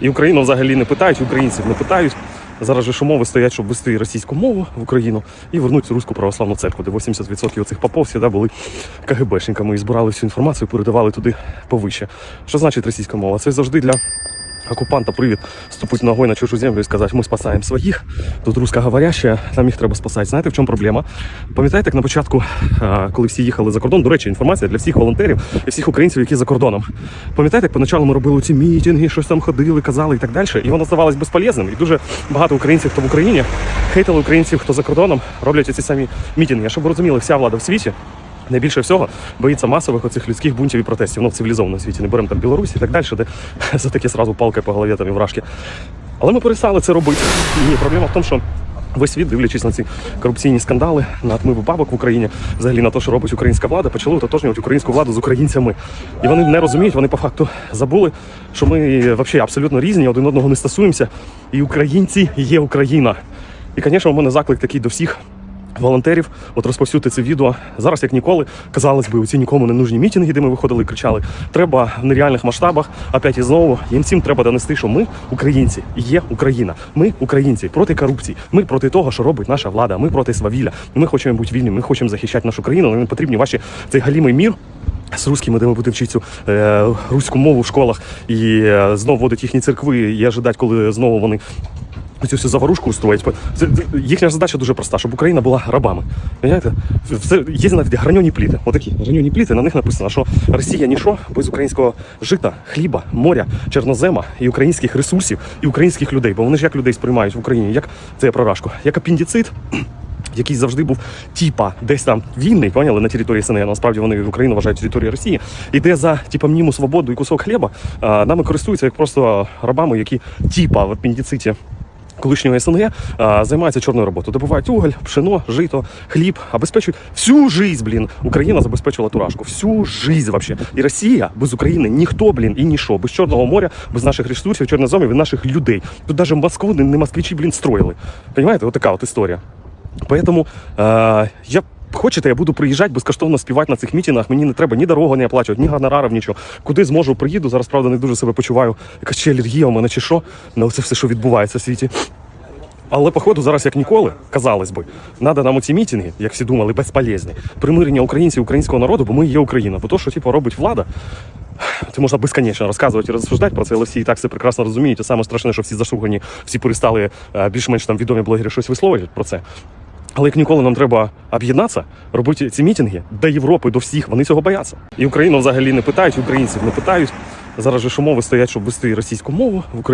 І Україну взагалі не питають, українців не питають. Зараз же шумови умови стоять, щоб вести російську мову в Україну і вернути руську православну церкву, де 80% цих попов всегда були КГБшниками і збирали всю інформацію, передавали туди повище. Що значить російська мова? Це завжди для окупанта привід ступити ногою на чужу землю і сказати, ми спасаємо своїх, тут русскоговоряща, нам їх треба спасати. Знаєте, в чому проблема? Пам'ятаєте, як на початку, коли всі їхали за кордон, до речі, інформація для всіх волонтерів і всіх українців, які за кордоном. Пам'ятаєте, як поначалу ми робили ці мітинги, щось там ходили, казали і так далі, і воно здавалось безполезним. І дуже багато українців, хто в Україні, хейтили українців, хто за кордоном, роблять ці самі мітинги. Щоб ви розуміли, вся влада в світі Найбільше всього боїться масових оцих людських бунтів і протестів. Ну, в цивілізованому світі. Не беремо там Білорусь і так далі, де за таке сразу палкою по голові там і вражки. Але ми перестали це робити. І проблема в тому, що весь світ, дивлячись на ці корупційні скандали, на отмиву бабок в Україні, взагалі на те, що робить українська влада, почали ототожнювати українську владу з українцями. І вони не розуміють, вони по факту забули, що ми взагалі абсолютно різні, один одного не стосуємося. І українці є Україна. І, звісно, у мене заклик такий до всіх волонтерів, от розповсюдити це відео зараз, як ніколи. Казалось би, у ці нікому не нужні мітинги, де ми виходили і кричали. Треба в нереальних масштабах. Опять і знову їм всім треба донести, що ми українці, є Україна. Ми українці проти корупції. Ми проти того, що робить наша влада. Ми проти свавілля. Ми хочемо бути вільні. Ми хочемо захищати нашу країну. Нам не потрібні ваші цей галімий мір. З русскими, де ми будемо вчити цю е, руську мову в школах і е, знову вводить їхні церкви і ожидати, коли знову вони цю всю заварушку устроїть. Це, їхня задача дуже проста, щоб Україна була рабами. Понимаєте? Це є навіть граньоні пліти. Отакі граньоні пліти, на них написано, що Росія ніщо без українського жита, хліба, моря, чорнозема і українських ресурсів, і українських людей. Бо вони ж як людей сприймають в Україні, як це я про як апендицит. Який завжди був типа десь там вільний, поняли, на території СНГ, насправді вони Україну вважають територією Росії, і за типа мніму свободу і кусок хліба а, нами користуються як просто рабами, які типа в апендициті колишнього СНГ а, займаються чорною роботою. Добувають уголь, пшено, жито, хліб, обезпечують всю жизнь, блін. Україна забезпечила турашку. Всю жизнь вообще. І Росія без України ніхто, блін, і ніщо. Без Чорного моря, без наших ресурсів, чорноземів і наших людей. Тут навіть Москву не, не москвичі, блін, строїли. Понимаєте, отака от історія. Поэтому э, я. Хочете, я буду приїжджати безкоштовно співати на цих мітингах. Мені не треба ні дорогу не оплачувати, ні гонорарів, нічого. Куди зможу, приїду. Зараз, правда, не дуже себе почуваю. Якась чи алергія у мене чи що на це все, що відбувається в світі. Але, походу, зараз як ніколи, казалось би, треба нам оці мітинги, як всі думали, безполезні. Примирення українців українського народу, бо ми є Україна. Бо то, що типу, робить влада, це можна безконечно розказувати і розсуждати про це, але всі і так це прекрасно розуміють. І саме страшне, що всі зашугані, всі перестали е, більш-менш там відомі блогери щось висловлювати про це. Але як ніколи нам треба об'єднатися, робити ці мітинги до Європи, до всіх. Вони цього бояться. І Україну взагалі не питають, українців не питають. Зараз же ж стоять, щоб вести російську мову в Україні.